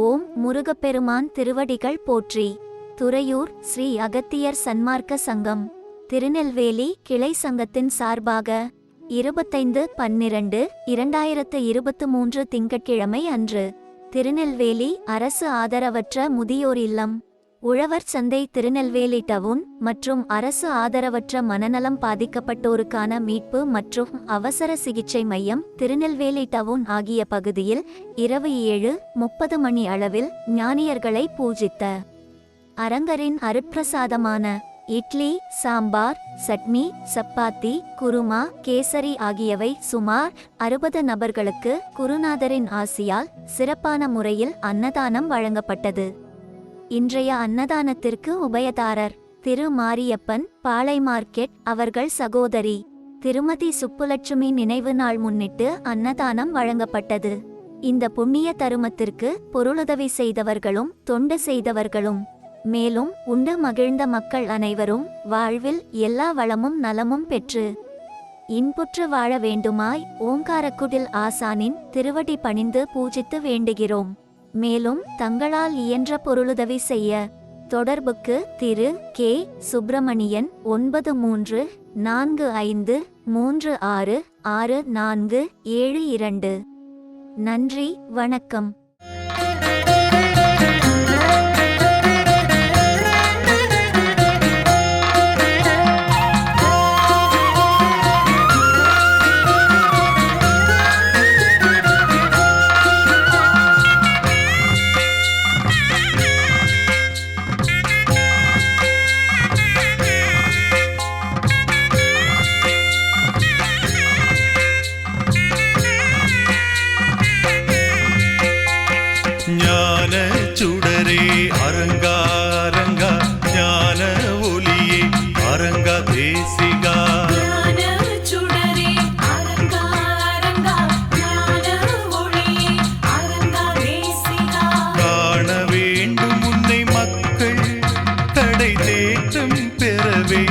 ஓம் முருகப்பெருமான் திருவடிகள் போற்றி. துறையூர் ஸ்ரீ அகத்தியர் சன்மார்க்க சங்கம். திருநெல்வேலி கிளை சங்கத்தின் சார்பாக இருபத்தைந்து பன்னிரண்டு இரண்டாயிரத்து இருபத்து மூன்று திங்கட்கிழமை அன்று. திருநெல்வேலி அரசு ஆதரவற்ற முதியோர் இல்லம். உழவர் சந்தை திருநெல்வேலி டவுன் மற்றும் அரசு ஆதரவற்ற மனநலம் பாதிக்கப்பட்டோருக்கான மீட்பு மற்றும் அவசர சிகிச்சை மையம் திருநெல்வேலி டவுன் ஆகிய பகுதியில் இரவு ஏழு முப்பது மணி அளவில் ஞானியர்களை பூஜித்த. அரங்கரின் அருட்பிரசாதமான இட்லி சாம்பார் சட்னி சப்பாத்தி குருமா கேசரி ஆகியவை சுமார் அறுபது நபர்களுக்கு குருநாதரின் ஆசியால் சிறப்பான முறையில் அன்னதானம் வழங்கப்பட்டது. இன்றைய அன்னதானத்திற்கு உபயதாரர் திரு மாரியப்பன் பாளை மார்க்கெட் அவர்கள் சகோதரி திருமதி சுப்புலட்சுமி நினைவு நாள் முன்னிட்டு அன்னதானம் வழங்கப்பட்டது. இந்த புண்ணிய தருமத்திற்கு பொருளுதவி செய்தவர்களும் தொண்டு செய்தவர்களும் மேலும் உண்டு மகிழ்ந்த மக்கள் அனைவரும் வாழ்வில் எல்லா வளமும் நலமும் பெற்று இன்புற்று வாழ வேண்டுமாய் ஓங்காரக்குடில் ஆசானின் திருவடி பணிந்து பூஜித்து வேண்டுகிறோம். மேலும் தங்களால் இயன்ற பொருளுதவி செய்ய. தொடர்புக்கு திரு. கே. சுப்பிரமணியன் ஒன்பது மூன்று நான்கு ஐந்து மூன்று ஆறு ஆறு நான்கு ஏழு இரண்டு. நன்றி வணக்கம். ஞான சுடரே அரங்கா அரங்கா ஞான ஒளியே அரங்கா தேசிகா காண வேண்டும் உன்னை மக்கள் கடை தேற்றம் பெறவே